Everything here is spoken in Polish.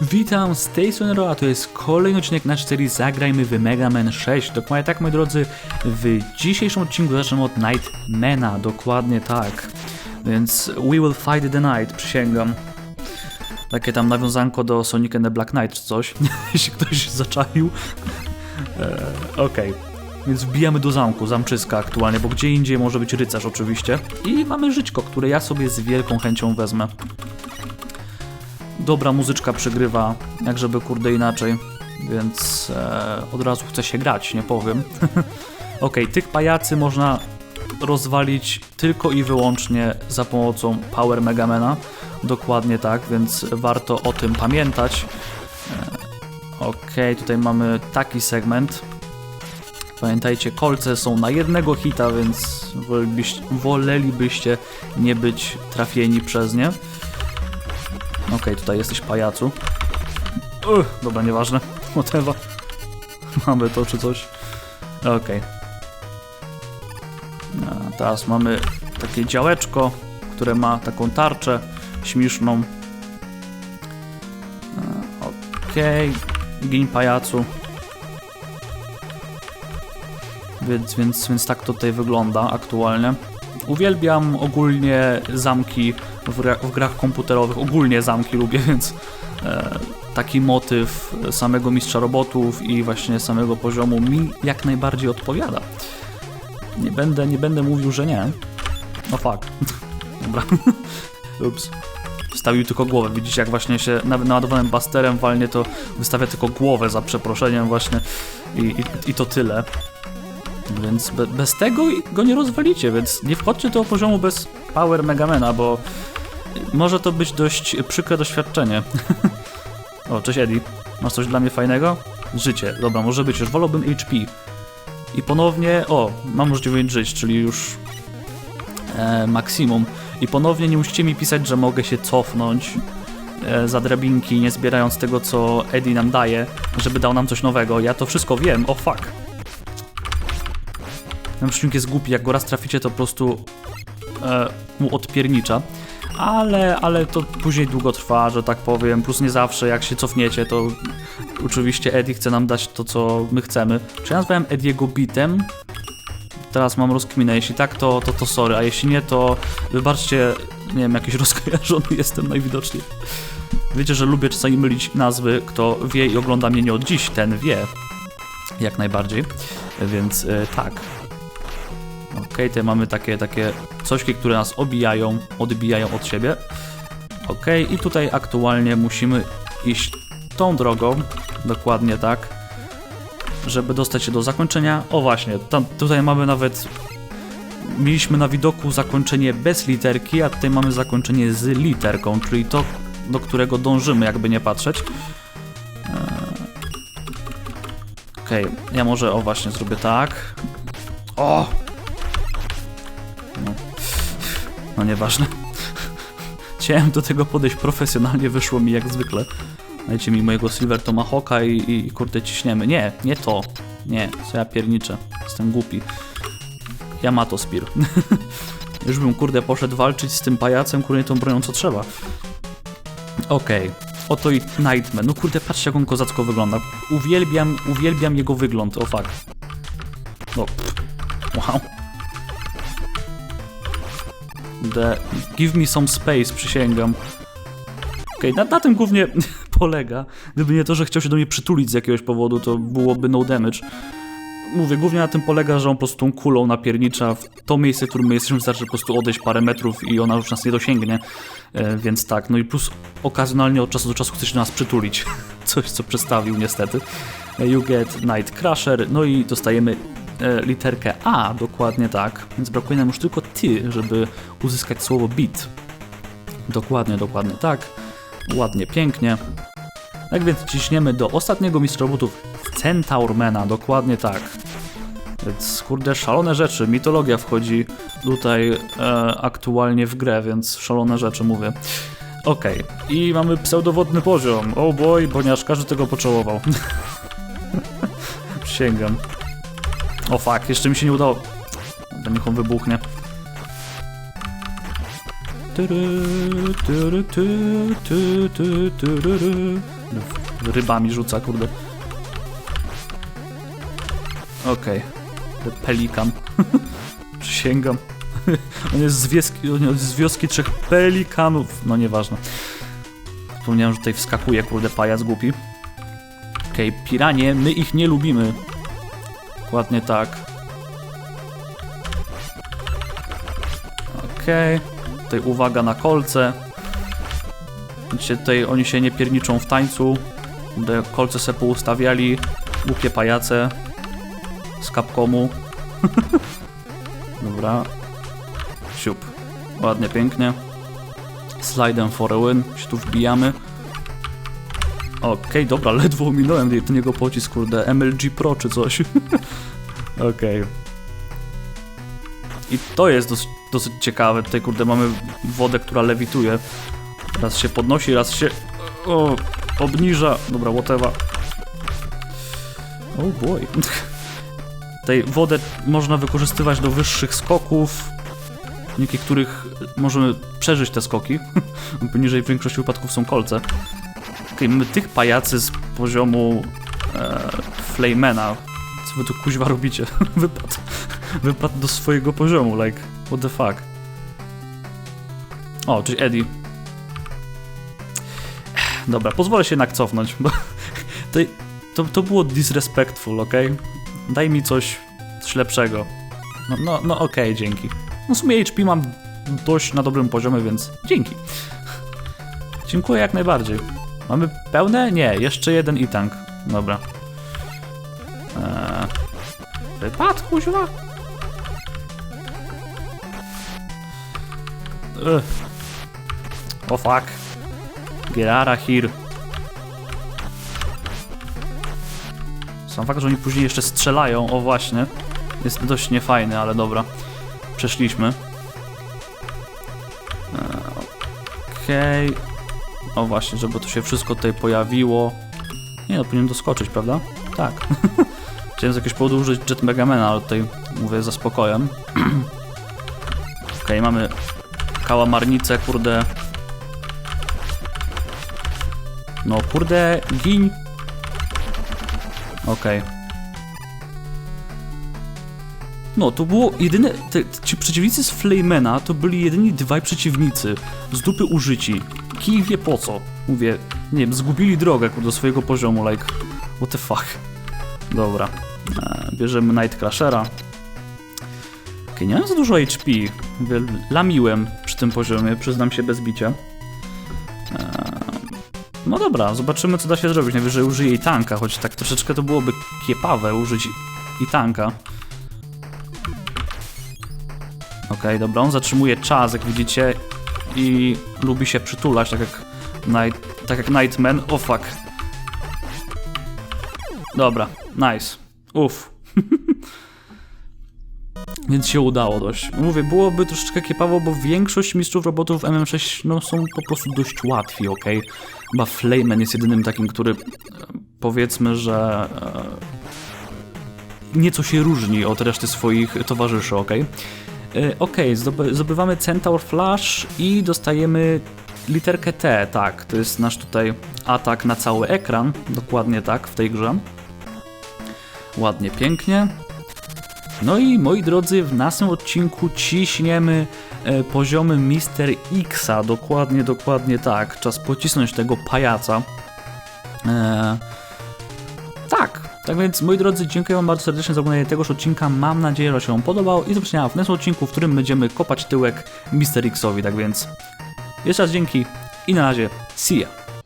Witam z tej strony Roa, to jest kolejny odcinek na 4 Zagrajmy w Mega Man 6. Dokładnie tak, moi drodzy, w dzisiejszym odcinku zaczynamy od Nightmana, dokładnie tak. Więc we will fight the night, przysięgam. Takie tam nawiązanko do Sonic and the Black Knight czy coś, jeśli ktoś zaczaił. Eee, Okej. Więc wbijamy do zamku, zamczyska aktualnie, bo gdzie indziej może być rycerz oczywiście. I mamy żyćko, które ja sobie z wielką chęcią wezmę dobra muzyczka przygrywa, jak żeby kurde inaczej, więc e, od razu chce się grać, nie powiem. Okej, tych pajacy można rozwalić tylko i wyłącznie za pomocą Power Megamena, dokładnie tak, więc warto o tym pamiętać. E, Okej, tutaj mamy taki segment. Pamiętajcie, kolce są na jednego hita, więc wolelibyście nie być trafieni przez nie. Okej, tutaj jesteś pajacu. Uch, dobra, nieważne. Whatever. Mamy to czy coś. Okej. A teraz mamy takie działeczko, które ma taką tarczę śmieszną. Okej. Gin pajacu. Więc, więc, więc tak to tutaj wygląda aktualnie. Uwielbiam ogólnie zamki w, gra- w grach komputerowych. Ogólnie zamki lubię, więc e, taki motyw samego mistrza robotów i właśnie samego poziomu mi jak najbardziej odpowiada. Nie będę, nie będę mówił, że nie. No fuck. Dobra. Ups. Wstawił tylko głowę. Widzicie, jak właśnie się naładowanym basterem walnie, to wystawia tylko głowę za przeproszeniem właśnie i, i, i to tyle. Więc be, bez tego go nie rozwalicie, więc nie wchodźcie do poziomu bez Power Megamena, bo może to być dość przykre doświadczenie. o, cześć Eddie. Masz coś dla mnie fajnego? Życie. Dobra, może być. Już wolałbym HP. I ponownie, o, mam możliwość żyć, czyli już e, maksimum. I ponownie nie musicie mi pisać, że mogę się cofnąć e, za drabinki, nie zbierając tego, co Eddie nam daje, żeby dał nam coś nowego. Ja to wszystko wiem. O, fuck. Ten przeciwnik jest głupi, jak go raz traficie, to po prostu e, mu odpiernicza. Ale, ale to później długo trwa, że tak powiem. Plus nie zawsze, jak się cofniecie, to oczywiście Eddie chce nam dać to, co my chcemy. Czy ja nazwałem Ediego bitem? Teraz mam rozkminę. Jeśli tak, to, to to sorry, a jeśli nie, to wybaczcie, nie wiem, jakiś rozkojarzony jestem najwidoczniej. Wiecie, że lubię czasami mylić nazwy. Kto wie i ogląda mnie nie od dziś, ten wie. Jak najbardziej. Więc e, tak, Okej, tutaj mamy takie, takie cośki, które nas obijają, odbijają od siebie. Okej, i tutaj aktualnie musimy iść tą drogą, dokładnie tak, żeby dostać się do zakończenia. O właśnie, tam, tutaj mamy nawet, mieliśmy na widoku zakończenie bez literki, a tutaj mamy zakończenie z literką, czyli to, do którego dążymy, jakby nie patrzeć. Eee, Okej, ja może, o właśnie, zrobię tak. O! No nieważne. Chciałem do tego podejść profesjonalnie, wyszło mi jak zwykle. Dajcie mi mojego Silver Tomahawka i, i, kurde ciśniemy. Nie, nie to. Nie, co ja pierniczę. Jestem głupi. Yamato Spear. Już bym kurde poszedł walczyć z tym pajacem, kurde tą bronią co trzeba. Okej. Oto i Nightman. No kurde, patrzcie jak on kozacko wygląda. Uwielbiam, uwielbiam jego wygląd. O fuck. No. Wow. The... Give me some space, przysięgam. Okej, na, na tym głównie polega. Gdyby nie to, że chciał się do mnie przytulić z jakiegoś powodu, to byłoby no damage. Mówię, głównie na tym polega, że on po prostu tą kulą napiernicza w to miejsce, w którym my jesteśmy, wystarczy po prostu odejść parę metrów i ona już nas nie dosięgnie. E, więc tak, no i plus okazjonalnie od czasu do czasu chce się do nas przytulić. Coś, co przedstawił niestety. E, You get Night Crusher, no i dostajemy literkę A, dokładnie tak. Więc brakuje nam już tylko ty, żeby uzyskać słowo bit. Dokładnie, dokładnie tak. Ładnie, pięknie. Tak więc ciśniemy do ostatniego mistrza robotów Centaurmana, dokładnie tak. Więc kurde, szalone rzeczy, mitologia wchodzi tutaj e, aktualnie w grę, więc szalone rzeczy mówię. Okej, i mamy pseudowodny poziom. Oh boy, ponieważ każdy tego poczołował. Sięgam. O fuck, jeszcze mi się nie udało. Dobra, niech on wybuchnie. Rybami rzuca, kurde. Okej. Pelikan. Przysięgam. On jest z wioski, on jest z wioski trzech pelikanów. No nieważne. Wspomniałem, że tutaj wskakuje, kurde, pajac głupi. Okej, piranie, my ich nie lubimy. Dokładnie tak. Okej. Tutaj uwaga na kolce. Widzicie, tutaj oni się nie pierniczą w tańcu. Kurde, kolce se poustawiali. Głupie pajace. Z Capcomu. Dobra. Siup. Ładnie, pięknie. Slidem for a win. Się tu wbijamy. Okej, dobra, ledwo ominąłem ten jego pocisk, kurde, MLG Pro czy coś. Okej. I to jest dosyć, dosyć ciekawe. Tutaj, kurde, mamy wodę, która lewituje. Raz się podnosi, raz się o, obniża. Dobra, whatever. Oh boy. Tej wodę można wykorzystywać do wyższych skoków, dzięki których możemy przeżyć te skoki. Poniżej w większości wypadków są kolce. Okej, tych pajacy z poziomu e, Flamena. Co wy tu kuźwa robicie? Wypadł. Wypadł do swojego poziomu, like, what the fuck. O, cześć Eddie. Dobra, pozwolę się jednak cofnąć, bo to, to, to było disrespectful, ok? Daj mi coś, coś lepszego. No, no, no okej, dzięki. No w sumie HP mam dość na dobrym poziomie, więc dzięki. Dziękuję jak najbardziej. Mamy pełne? Nie, jeszcze jeden i tank. Dobra. Eee, wypad, kuźwa? O fuck. Gerara here. Sam fakt, że oni później jeszcze strzelają, o właśnie, jest dość niefajny, ale dobra. Przeszliśmy. Eee, Okej. O właśnie, żeby to się wszystko tutaj pojawiło. Nie no, powinien doskoczyć, prawda? Tak. Chciałem z jakiegoś powodu użyć Jet Megamana, ale tutaj mówię za spokojem. Okej, mamy kałamarnicę, kurde. No kurde, gin. Okej. No, to było jedyne. Te, ci przeciwnicy z Flamena to byli jedyni dwaj przeciwnicy. Z dupy użyci. Kij wie po co. Mówię, nie wiem, zgubili drogę do swojego poziomu, like. What the fuck. Dobra. E, bierzemy Night Crashera. Okej, nie mam za dużo HP. Lamiłem przy tym poziomie, przyznam się bez bicia. E, no dobra, zobaczymy co da się zrobić. Najwyżej użyję i tanka, choć tak troszeczkę to byłoby kiepawe użyć i tanka. Okej, dobra, on zatrzymuje czas, jak widzicie, i lubi się przytulać, tak jak, Night, tak jak Nightman. O fuck. Dobra, nice. Uff. Więc się udało dość. Mówię, byłoby troszeczkę kiepawo, bo większość mistrzów robotów MM6 no, są po prostu dość łatwi, ok? Chyba Flamen jest jedynym takim, który e, powiedzmy, że e, nieco się różni od reszty swoich towarzyszy, ok? E, ok, zdoby, zdobywamy Centaur Flash i dostajemy literkę T, tak, to jest nasz tutaj atak na cały ekran, dokładnie tak w tej grze. Ładnie, pięknie. No i moi drodzy, w naszym odcinku ciśniemy e, poziomy Mister Xa, dokładnie, dokładnie tak. Czas pocisnąć tego pajaca. E, tak, tak więc moi drodzy, dziękuję wam bardzo serdecznie za oglądanie tegoż odcinka. Mam nadzieję, że się wam podobał i do zobaczenia w następnym odcinku, w którym będziemy kopać tyłek Mister Xowi. Tak więc jeszcze raz dzięki i na razie, see ya!